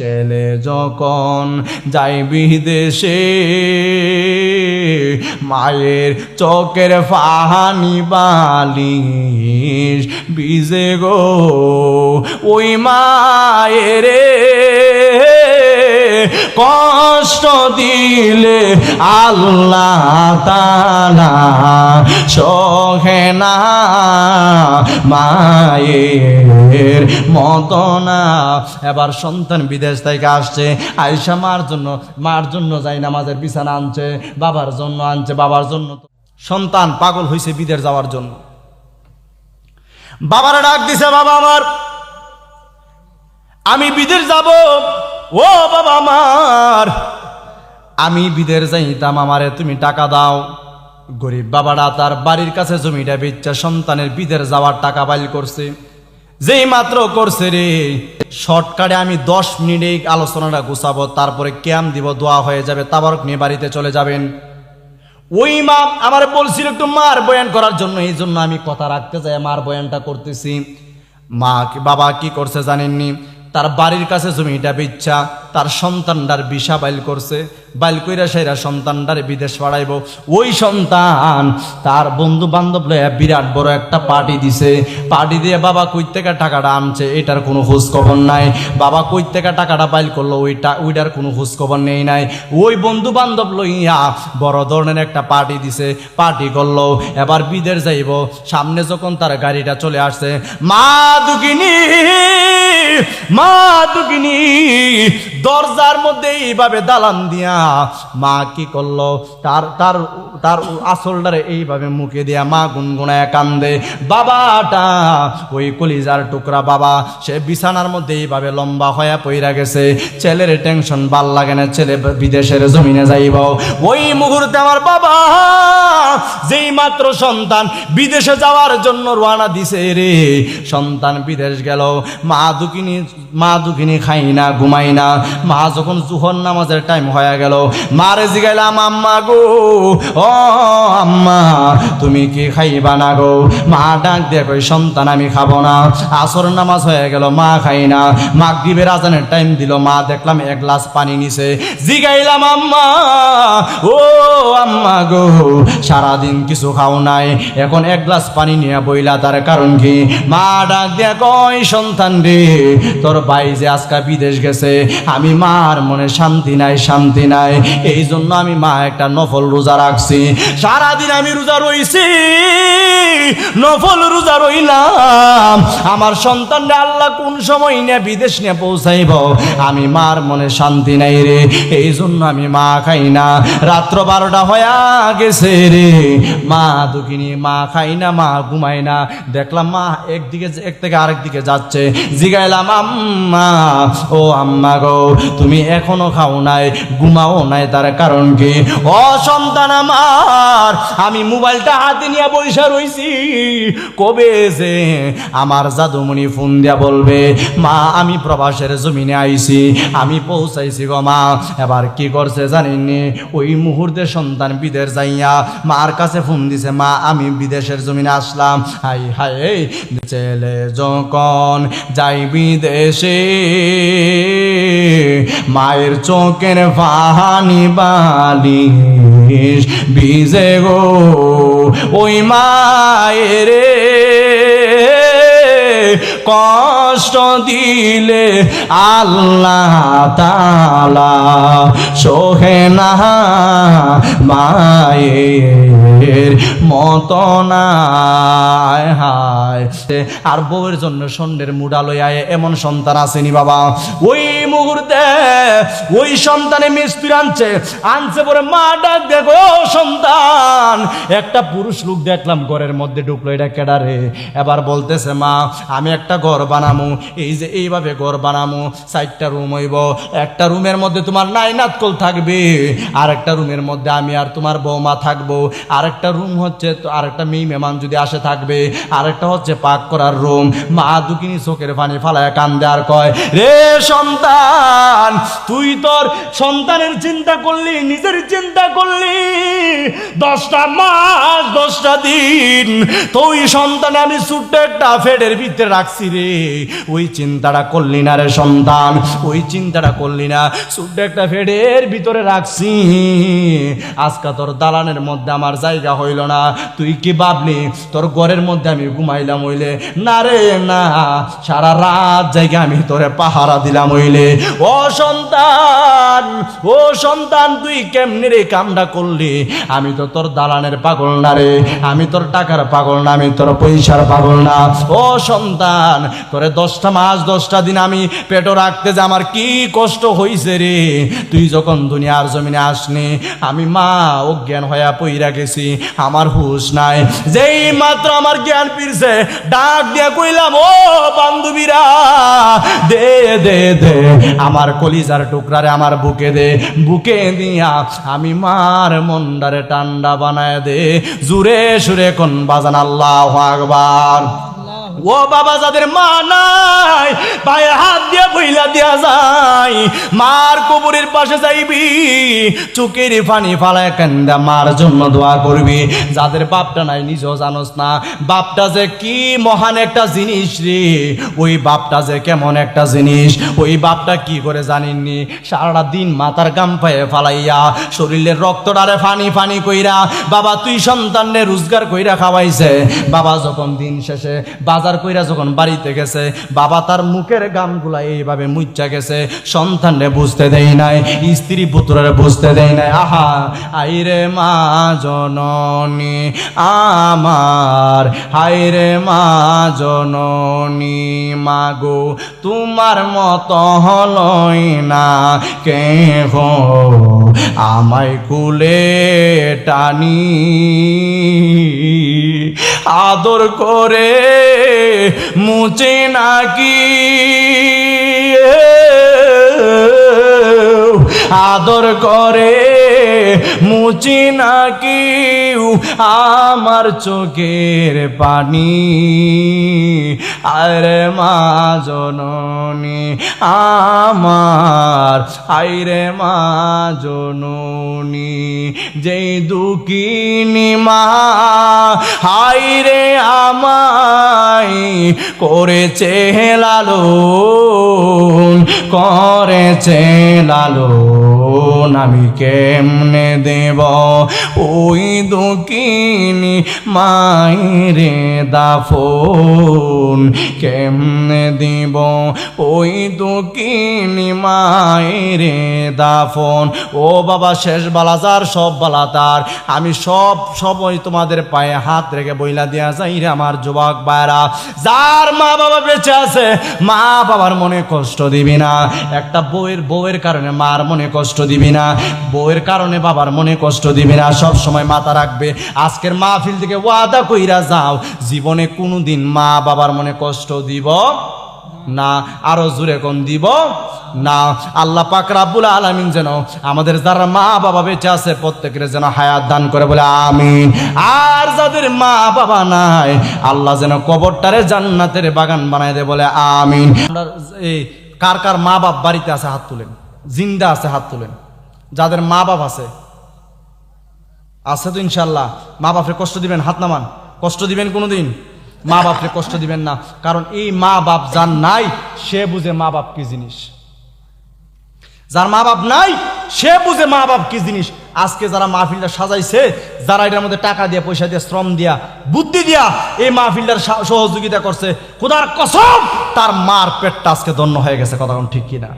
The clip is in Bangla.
ছেলে যখন যাই বিদেশে মায়ের চোখের ফাহানি বালিশ বিজে গো ওই মায়ের। কষ্ট দিলে আল্লাহ তালা সহে না মায়ের মতো না। এবার সন্তান বিদেশ থেকে আসছে আয়সা মার জন্য মার জন্য যাই নামাজের বিছানা আনছে, বাবার জন্য আনছে, বাবার জন্য সন্তান পাগল হয়েছে বিদেশ যাওয়ার জন্য। বাবার ডাক দিছে, বাবা আমার। আমি বিদেশ যাব। ও বাবা আমার। আমি বিদের যাইতাম আমারে, তুমি টাকা দাও। গরিব বাবারা তার বাড়ির কাছে জমিটা বেচা সন্তানের বিদেশ যাওয়ার টাকা বাইল করছে। যেই মাত্র করছে রে। শর্টকাটে আমি দশ মিনিটে এই আলোচনাটা গুছাবো, তারপরে ক্যাম দিব, দোয়া হয়ে যাবে, তাবারক নিয়ে বাড়িতে চলে যাবেন। ওই মা আমার বলছিল একটু মার বয়ান করার জন্য, এই জন্য আমি কথা রাখতে যাই, মার বয়ানটা করতেছি। মা, বাবা কি করছে জানেননি? তার বাড়ির কাছে জমিটা বিচ্ছা তার সন্তানটার বিষা বাইল করছে বাইল কইরা সেরা সন্তানটার বিদেশ পাঠাইব। ওই সন্তান তার বন্ধু বান্ধব বিরাট বড় একটা পার্টি দিছে। পার্টি দিয়ে বাবা কই থেকে টাকাটা আনছে, এটার কোনো খোঁজ খবর নাই। বাবা কই থেকে টাকাটা বাইল করল, ওইটা, ওইটার কোনো খোঁজ খবর নেই নাই। ওই বন্ধু বান্ধব লইয়া বড় ধরনের একটা পার্টি দিছে, পার্টি করল, এবার বিদেশ যাইব। সামনে যখন তার গাড়িটা চলে আসছে, মা দুকিনি মা দুকিনি দরজার মধ্যে এইভাবে দালান দিয়া মা কি করল? তার তার তার আসলটারে এইভাবে মুখে দিয়া মা গুনগুনায় কান্দে। বাবাটা, ওই কলিজার টুকরা বাবা, সে বিছানার মধ্যে এইভাবে লম্বা হয়ে পইরা গেছে। ছেলের টেনশন ভালো লাগে না, ছেলে বিদেশের জমিনে যাইব। ওই মুহূর্তে আমার বাবা, যেই মাত্র সন্তান, বিদেশে যাওয়ার জন্য রওনা দিছে রে। সন্তান বিদেশ গেল। মা দুকিনি মা দুকিনি খাই না ঘুমাই না মা যখন জুহর নামাজের টাইম হয়ে গেল মারে জিগাইলাম আম্মা গো, ও আম্মা, তুমি কি খাইবা না গো? মা ডাক দিয়ে কই সন্তান, আমি খাব না। আসর নামাজ হয়ে গেল, মা খাই না। মাগরিবের আজানের টাইম দিল, মা দেখলাম এক গ্লাস পানি নিছে। জিগাইলাম, আম্মা, ও আম্মা গো, সারাদিন কিছু খাও নাই। এখন এক গ্লাস পানি নিয়ে বইলা, তার কারণ কি? মা ডাক দিয়া কয়, সন্তান রে, তোর ভাই যে আজকা বিদেশ গেছে আমি মার মনে শান্তি নাই শান্তি নাই। এই জন্য আমি মা একটা নফল রোজা রাখছি। সারাদিন আমি রোজা রইছি, নফল রোজা রইলাম। আমার সন্তানরা আল্লাহ কোন সময় নিয়ে বিদেশ নিয়ে পৌঁছাইব? আমি মার মনে শান্তি নাই রে এই জন্য আমি মা খাই না। রাত্র বারোটা হয়া গেছে রে। মা দুঃখিনী, মা খাই না, মা ঘুমাই না। দেখলাম মা একদিকে, এক থেকে আরেক দিকে যাচ্ছে। জিগাইলাম, আম্মা, ও আম্মা গো। তুমি এখনও খাও নাই, ঘুমাও নাই তার কারণ কি? ও সন্তান আমার, আমি মোবাইলটা হাতে নিয়ে বৈশা রইছি। কবে যে আমার জাদুমণি ফোন দিয়া বলবে, মা, আমি প্রবাসের জমিনে আইছি, আমি পৌঁছাইছি গো মা। এবার কি করছে জানিনি ওই মুহূর্তে সন্তান বিদেশ যাইয়া মার কাছে ফোন দিছে, মা, আমি বিদেশের জমিনে আসলাম। হাই হাই ছেলে যখন যাই বিদেশে মায়ের চোখের ফাহানি বালিশ ভিজে গো ওই মায়ের কষ্ট দিলে আল্লাহ তালা সোহে না মায়ের মত না। হায়। আর বউয়ের জন্য সন্ধ্যের মুডা এমন সন্তান আসেনি বাবা। ওই মুহূর্তে ওই সন্তানে মিস্ত্রি আনছে আনছে পরে মা, ডাক দেখো সন্তান। একটা পুরুষ লোক দেখলাম ঘরের মধ্যে ঢুকলো, এটা কেডারে এবার বলতেছে, মা আমি একটা ঘর বানামু। এই যে এইভাবে ঘর বানামু, চারটা রুম হইব। একটা রুমের মধ্যে তোমার নাই কল থাকবে আর একটা রুমের মধ্যে আমি আর তোমার বৌমা থাকব। আর একটা রুম হচ্ছে তো আরেকটা মেয়ে মেহমান যদি আসে থাকবে, আরেকটা হচ্ছে পাক করার রুম। মা দুকিনি চোখের পানি ফালায় কান্দে আর কয়, রে সন্তান, তুই তোর সন্তানের চিন্তা করলি, নিজের চিন্তা করলি। দশটা মাস, দশটা দিন তুই সন্তান আমি ছোট্ট একটা ফেডের ভিতরে রাখছি রে। ওই চিন্তাটা করলি না রে সন্তান, ওই চিন্তাটা করলি না। ছোট্ট একটা ফেডের ভিতরে রাখছি। আজকা তোর দালানের মধ্যে আমার জায়গা হইল না। তুই কি ভাবলি? তোর ঘরের মধ্যে আমি ঘুমাইলাম হইলে। না রে, না। সারা রাত জায়গা আমি তোরে পাহারা দিলাম হইলে। ও সন্তান ও সন্তান, তুই কেমনি রে কামটা করলি? আমি তো তোর দালানের পাগল না রে। আমি তোর টাকার পাগল না, আমি তোর পয়সার পাগল না। ও সন্তান তোরে দশটা মাস, দশটা দিন আমি পেটও রাখতে যে আমার কি কষ্ট হইছে রে। তুই যখন দুনিয়ার জমিনে আসনি আমি মা, অজ্ঞান হইয়া পইরা গেছি, আমার হুশ নাই। যেই মাত্র আমার জ্ঞান ফিরছে, ডাক দিয়া কইলাম, ও বান্ধবীরা, দে দে দে, আমার কলিজার টুকরারে আমার বুকে দে, বুকে দিয়া আমি মার মন্ডারে টান্ডা বানায় দে। জুরে সুরে কোন বাজান, আল্লাহ আকবার। ও বাবা, যাদের মা নাই পায়ে হাত দিয়ে বইলা দিয়া যায়, মার কবরের পাশে যাইবি চুকের পানি ফালায় কান্দা, মার জন্য দোয়া করবি। যাদের বাপটা নাই, নিজেও জানোস না, বাপটা যে কি মহান একটা জিনিস রে। ওই বাপটা যে কেমন একটা জিনিস, ওই বাপটা কি করে জানিননি? সারাটা দিন মাথার গাম পায়ে ফালাইয়া, শরীরের রক্তটারে ফানি ফানি কইরা, বাবা, তুই সন্তানরে রোজগার কইরা খাওয়াইছে। বাবা, যখন দিন শেষে বাজার কইরা যখন বাড়িতে গেছে, বাবা তার মুখের গামগুলা এইভাবে মুচ্চা গেছে। সন্তানরে বুঝতে দেয় নাই, স্ত্রী পুত্রের বুঝতে দেয় নাই। আহা, আইরে মা জননী, আমার হাইরে মা জননী, মাগো, তোমার মত হলই না কে হো আমায় কুলে টানি। আদর করে মুচে নাকি? আদর করে মুচি নাকি? আমার চোখের পানি আরে মা জননী আমার আইরে মা জননী, যেই দুঃখিনী মা হাইরে আমায় করেছে লালন করেছে লালন। আমি কেমনে দেব ওই দুঃখিনী মাইরে দাফন? কেমনে দিব ওই দুঃখিনী মাইরে দাফন? ও বাবা, শেষ বালা যার, সব বালা তার। আমি সব সময় তোমাদের পায়ে হাত রেখে বইলা দিয়া, যাই রে আমার যুবক বায়রা যার মা বাবা বেঁচে আছে মা বাবার মনে কষ্ট দিবি না। একটা বউয়ের বউয়ের কারণে মার মনে কষ্ট দিবি না। বউয়ের কারণে বাবার মনে কষ্ট দিবি না। সব সময় মাথা রাখবে। আজকের মাহফিল থেকে ওয়াদা কইরা যাও, জীবনে কোনো দিন মা বাবার মনে কষ্ট দিব না, আরও জুড়ে কোন দিব? না। আল্লাহ পাক রাব্বুল আলামিন যেন আমাদের যারা মা বাবা বেঁচে আছে, প্রত্যেকের যেন হায়াত দান করে বলে আমিন। আর যাদের মা বাবা নাই, আল্লাহ যেন কবরটারে জান্নাতের বাগান বানায় দে বলে আমিন। এই কার কার মা বাপ বাড়িতে আছে হাত তুলেন, জিন্দা আছে হাত তুলেন, যাদের মা বাপ আছে আছে তো ইনশাল্লাহ মা বাপরে কষ্ট দিবেন, হাত নামান। কষ্ট দিবেন কোনোদিন? মা বাপরে কষ্ট দিবেন না। কারণ এই মা বাপ যার নাই, সে বুঝে মা বাপ কি জিনিস। যার মা বাপ নাই, সে বুঝে মা বাপ কি জিনিস। আজকে যারা মাহফিলটা সাজাইছে, যারা এটার মধ্যে টাকা দিয়ে, পয়সা দিয়ে, শ্রম দিয়া, বুদ্ধি দিয়া এই মাহফিলটার সহযোগিতা করছে, খোদার কসম, তার মার পেটটা আজকে দন্য হয়ে গেছে, কথা ঠিক কিনা?